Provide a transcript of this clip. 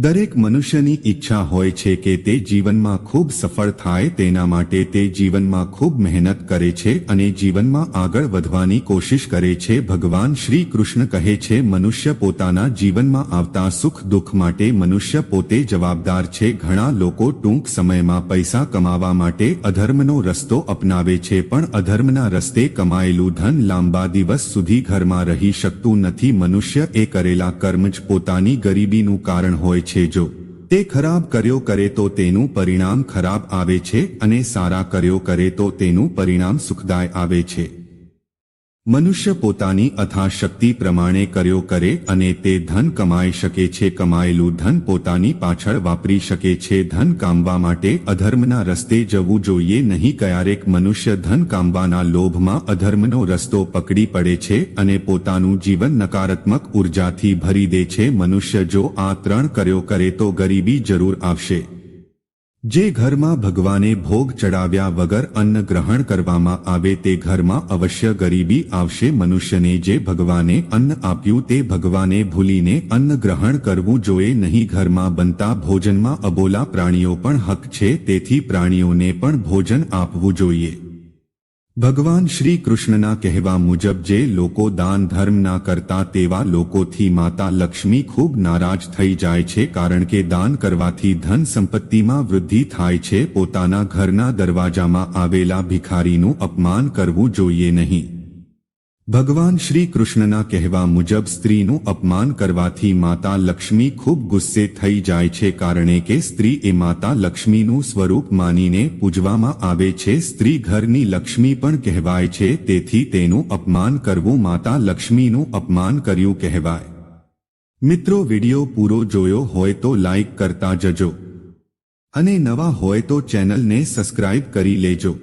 દરેક મનુષ્યની ઈચ્છા હોય છે કે તે જીવનમાં ખૂબ સફળ થાય, તેના માટે તે જીવનમાં ખૂબ મહેનત કરે છે અને જીવનમાં આગળ વધવાની કોશિશ કરે છે. ભગવાન શ્રી કૃષ્ણ કહે છે, મનુષ્ય પોતાના જીવનમાં આવતા સુખ દુઃખ માટે મનુષ્ય પોતે જવાબદાર છે. ઘણા લોકો ટૂંક સમયમાં પૈસા કમાવા માટે અધર્મનો રસ્તો અપનાવે છે, પણ અધર્મના રસ્તે કમાયેલું ધન લાંબા દિવસ સુધી ઘરમાં રહી શકતું નથી. મનુષ્ય એ કરેલા કર્મ જ પોતાની ગરીબીનું કારણ હોય છે જો તે ખરાબ કર્યો કરે તો તેનું પરિણામ ખરાબ આવે છે અને સારા કર્યો કરે તો તેનું પરિણામ સુખદાય આવે છે. મનુષ્ય પોતાની અથાશક્તિ પ્રમાણે કર્યો કરે અને તે ધન કમાઈ શકે છે. કમાયેલું ધન પોતાની પાછળ વાપરી શકે છે. ધન કામવા માટે અધર્મના રસ્તે જવું જોઈએ નહીં. ક્યારેક મનુષ્ય ધન કામવાના લોભમાં અધર્મનો રસ્તો પકડી પડે છે અને પોતાનું જીવન નકારાત્મક ઉર્જાથી ભરી દે છે. મનુષ્ય જો આ ત્રણ કર્યો કરે તો ગરીબી જરૂર આવશે. જે ઘરમાં ભગવાને ભોગ ચડાવ્યા વગર અન્ન ગ્રહણ કરવામાં આવે તે ઘરમાં અવશ્ય ગરીબી આવશે. મનુષ્યને જે ભગવાને અન્ન આપ્યું તે ભગવાને ભૂલીને અન્ન ગ્રહણ કરવું જોઈએ નહીં. ઘરમાં બનતા ભોજનમાં અબોલા પ્રાણીઓ પણ હક છે, તેથી પ્રાણીઓને પણ ભોજન આપવું જોઈએ. ભગવાન શ્રી કૃષ્ણના કહેવા મુજબ જે લોકો દાન ધર્મ ના કરતા તેવા લોકોથી માતા લક્ષ્મી ખૂબ નારાજ થઈ જાય છે કારણ કે દાન કરવાથી ધન સંપત્તિમાં વૃદ્ધિ થાય છે પોતાના ઘરના દરવાજામાં આવેલા ભિખારીનું અપમાન કરવું જોઈએ નહીં. ભગવાન શ્રી કૃષ્ણના કહેવા મુજબ સ્ત્રીનું અપમાન કરવાથી માતા લક્ષ્મી ખૂબ ગુસ્સે થઈ જાય છે કારણે કે સ્ત્રી એ માતા લક્ષ્મીનું સ્વરૂપ માનીને પૂજવામાં આવે છે. સ્ત્રી ઘરની લક્ષ્મી પણ કહેવાય છે, તેથી તેનું અપમાન કરવું માતા લક્ષ્મીનું અપમાન કર્યું કહેવાય. મિત્રો, વિડિયો પૂરો જોયો હોય તો લાઇક કરતા જજો. અને નવા હોય તો ચેનલને સબસ્ક્રાઇબ કરી લેજો.